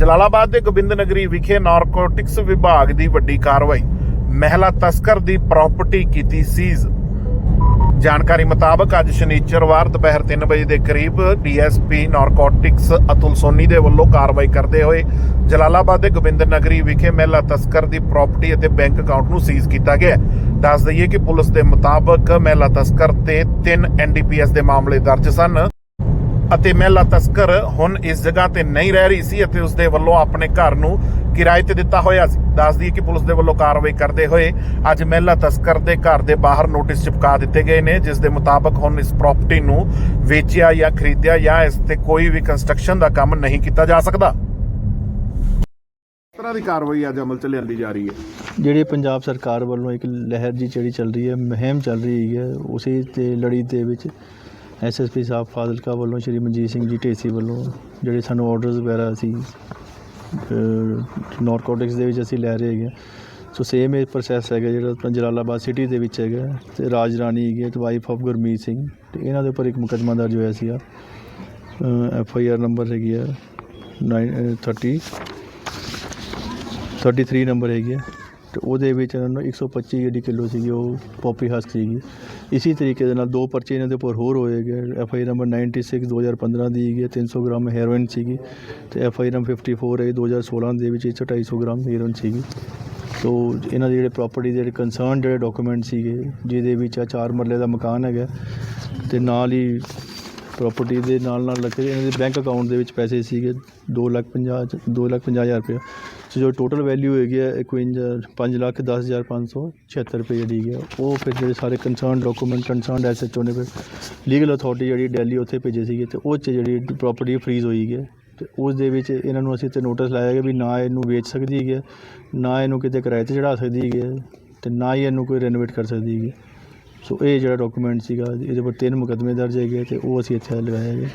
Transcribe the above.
ਜਲਾਲਾਬਾਦ ਦੇ ਗੋਬਿੰਦ ਨਗਰੀ ਵਿਖੇ ਨਾਰਕੋਟਿਕਸ ਵਿਭਾਗ ਦੀ ਵੱਡੀ ਕਾਰਵਾਈ। ਮਹਿਲਾ ਤਸਕਰ ਦੀ ਪ੍ਰਾਪਰਟੀ ਕੀਤੀ ਸੀਜ਼। ਜਾਣਕਾਰੀ ਮੁਤਾਬਕ ਅੱਜ ਸ਼ਨੀਚਰਵਾਰ ਦੁਪਹਿਰ 3 ਵਜੇ ਦੇ ਕਰੀਬ ਡੀਐਸਪੀ ਨਾਰਕੋਟਿਕਸ ਅਤੁਲ ਸੋਨੀ ਦੇ ਵੱਲੋਂ ਕਾਰਵਾਈ ਕਰਦੇ ਹੋਏ ਜਲਾਲਾਬਾਦ ਦੇ ਗੋਬਿੰਦ ਨਗਰੀ ਵਿਖੇ ਮਹਿਲਾ ਤਸਕਰ ਦੀ ਪ੍ਰਾਪਰਟੀ ਅਤੇ ਬੈਂਕ ਅਕਾਊਂਟ ਨੂੰ ਸੀਜ਼ ਕੀਤਾ ਗਿਆ ਦੱਸ ਦਈਏ ਕਿ ਪੁਲਿਸ ਦੇ ਮੁਤਾਬਕ ਮਹਿਲਾ ਤਸਕਰ ਤੇ 3 ਐਨਡੀਪੀਐਸ ਦੇ ਮਾਮਲੇ ਦਰਜ ਸਨ। ਅਤੇ ਮਹਿਲਾ ਤਸਕਰ ਹੁਣ ਇਸ ਜਗ੍ਹਾ ਤੇ ਨਹੀਂ ਰਹਿ ਰਹੀ ਸੀ ਅਤੇ ਉਸ ਦੇ ਵੱਲੋਂ ਆਪਣੇ ਘਰ ਨੂੰ ਕਿਰਾਏ ਤੇ ਦਿੱਤਾ ਹੋਇਆ ਸੀ। ਦੱਸ ਦਈਏ ਕਿ ਪੁਲਿਸ ਦੇ ਵੱਲੋਂ ਕਾਰਵਾਈ ਕਰਦੇ ਹੋਏ ਅੱਜ ਮਹਿਲਾ ਤਸਕਰ ਦੇ ਘਰ ਦੇ ਬਾਹਰ ਨੋਟਿਸ ਚਿਪਕਾ ਦਿੱਤੇ ਗਏ ਨੇ ਜਿਸ ਦੇ ਮੁਤਾਬਕ ਹੁਣ ਇਸ ਪ੍ਰਾਪਰਟੀ ਨੂੰ ਵੇਚਿਆ ਜਾਂ ਖਰੀਦਿਆ ਜਾਂ ਇਸ ਤੇ ਕੋਈ ਵੀ ਕੰਸਟਰਕਸ਼ਨ ਦਾ ਕੰਮ ਨਹੀਂ ਕੀਤਾ ਜਾ ਸਕਦਾ। ਇਸ ਤਰ੍ਹਾਂ ਦੀ ਕਾਰਵਾਈ ਅੱਜ ਅਮਲ ਚ ਲਿਆਂਦੀ ਜਾ ਰਹੀ ਹੈ? ਜਿਹੜੀ ਪੰਜਾਬ ਸਰਕਾਰ ਵੱਲੋਂ ਇੱਕ ਲਹਿਰ ਜੀ ਜਿਹੜੀ ਚੱਲ ਰਹੀ ਹੈ ਮੁਹਿੰਮ ਚੱਲ ਰਹੀ ਹੈ ਉਸੇ ਤੇ ਲੜੀ ਦੇ ਵਿੱਚ ਐਸਐਸਪੀ ਸਾਹਿਬ ਫਾਜ਼ਿਲਕਾ ਵੱਲੋਂ ਸ਼੍ਰੀ ਮਨਜੀਤ ਸਿੰਘ ਜੀ ਢੇਸੀ ਵੱਲੋਂ ਜਿਹੜੇ ਸਾਨੂੰ ਆਰਡਰਸ ਵਗੈਰਾ ਅਸੀਂ ਨਾਰਕੋਟਿਕਸ ਦੇ ਵਿੱਚ ਅਸੀਂ ਲੈ ਰਹੇ ਹੈਗੇ ਹਾਂ। ਸੋ ਸੇਮ ਇਹ ਪ੍ਰੋਸੈਸ ਹੈਗਾ ਜਿਹੜਾ ਆਪਣਾ ਜਲਾਲਾਬਾਦ ਸਿਟੀ ਦੇ ਵਿੱਚ ਹੈਗਾ ਤੇ ਰਾਜ ਰਾਣੀ ਹੈਗੀ ਹੈ ਤੇ ਵਾਈਫ ਆਫ ਗੁਰਮੀਤ ਸਿੰਘ। ਤੇ ਇਹਨਾਂ ਦੇ ਉੱਪਰ ਇੱਕ ਮੁਕੱਦਮਾ ਦਰਜ ਹੋਇਆ ਸੀਗਾ। ਐਫ ਆਈ ਆਰ ਨੰਬਰ ਹੈਗੀ ਆ ਹੈ 930 33 ਨੰਬਰ ਹੈਗੀ ਹੈ। ਤੇ ਉਹਦੇ ਵਿੱਚ ਇਹਨਾਂ ਨੂੰ 125 ਜਿਹੜੀ ਕਿਲੋ ਸੀਗੀ, ਉਹ ਪੋਪੀ ਹਸਕ ਸੀਗੀ। ਇਸੇ ਤਰੀਕੇ ਦੇ ਨਾਲ ਦੋ ਪਰਚੇ ਇਹਨਾਂ ਦੇ ਉੱਪਰ ਹੋਰ ਹੋਏ ਗਏ। ਐਫ ਆਈ ਨੰਬਰ 96 2015 ਦੀ ਹੈਗੀ ਹੈ 300 ਗ੍ਰਾਮ ਹੈਰੋਇਨ ਸੀਗੀ ਤੇ ਐਫ ਆਈ ਨੰਬਰ 54 ਹੈ 2016 ਦੇ ਵਿੱਚ ਇਹ 'ਚ 250 ਗ੍ਰਾਮ ਹੈਰੋਇਨ ਸੀਗੀ। ਸੋ ਇਹਨਾਂ ਦੇ ਜਿਹੜੇ ਪ੍ਰਾਪਰਟੀ ਦੇ ਜਿਹੜੇ ਕੰਸਰਨ ਜਿਹੜੇ ਡਾਕੂਮੈਂਟ ਸੀਗੇ, ਜਿਹਦੇ ਵਿੱਚ ਆ ਚਾਰ ਮਰਲੇ ਦਾ ਮਕਾਨ ਹੈਗਾ ਤੇ ਨਾਲ ਹੀ ਪ੍ਰਾਪਰਟੀ ਦੇ ਨਾਲ ਨਾਲ ਲੱਗੇ ਇਹਨਾਂ ਦੇ ਬੈਂਕ ਅਕਾਊਂਟ ਦੇ ਵਿੱਚ ਪੈਸੇ ਸੀਗੇ 2 ਲੱਖ 50 2 ਲੱਖ 50 ਹਜ਼ਾਰ ਰੁਪਏ ਸੋ ਜੋ ਟੋਟਲ ਵੈਲਿਊ ਹੈਗੀ ਹੈ 51 5 ਲੱਖ 10 ਹਜ਼ਾਰ 576 ਰੁਪਏ ਜਿਹੜੀ ਹੈ ਉਹ ਫਿਰ ਜਿਹੜੇ ਸਾਰੇ ਕੰਸਰਨ ਡਾਕੂਮੈਂਟ ਕੰਸਰਨਡ ਐਸਐਚਓ ਨੇ ਫਿਰ ਲੀਗਲ ਅਥਾਰਟੀ ਜਿਹੜੀ ਦਿੱਲੀ ਉੱਥੇ ਭੇਜੇ ਸੀਗੇ ਤੇ ਉਹ 'ਚ ਜਿਹੜੀ ਪ੍ਰਾਪਰਟੀ ਫਰੀਜ਼ ਹੋਈ ਹੈ ਤੇ ਉਸ ਦੇ ਵਿੱਚ ਇਹਨਾਂ ਨੂੰ ਅਸੀਂ ਤੇ ਨੋਟਿਸ ਲਾਇਆ ਗਿਆ ਵੀ ਨਾ ਇਹਨੂੰ ਵੇਚ ਸਕਦੀ ਹੈਗੀ ਹੈ, ਨਾ ਇਹਨੂੰ ਕਿਤੇ ਕਿਰਾਏ ਤੇ ਚੜਾ ਸਕਦੀ ਹੈਗੀ ਹੈ, ਤੇ ਨਾ ਹੀ ਇਹਨੂੰ ਕੋਈ ਰੈਨੋਵੇਟ ਕਰ ਸਕਦੀ ਹੈਗੀ ਸੋ ਇਹ ਜਿਹੜਾ ਡਾਕੂਮੈਂਟ ਸੀਗਾ ਇਹਦੇ ਉੱਪਰ ਤਿੰਨ ਮੁਕੱਦਮੇ ਦਰਜ ਹੈਗੇ ਤੇ ਉਹ ਅਸੀਂ ਇੱਥੇ ਲਗਾਇਆ ਗਿਆ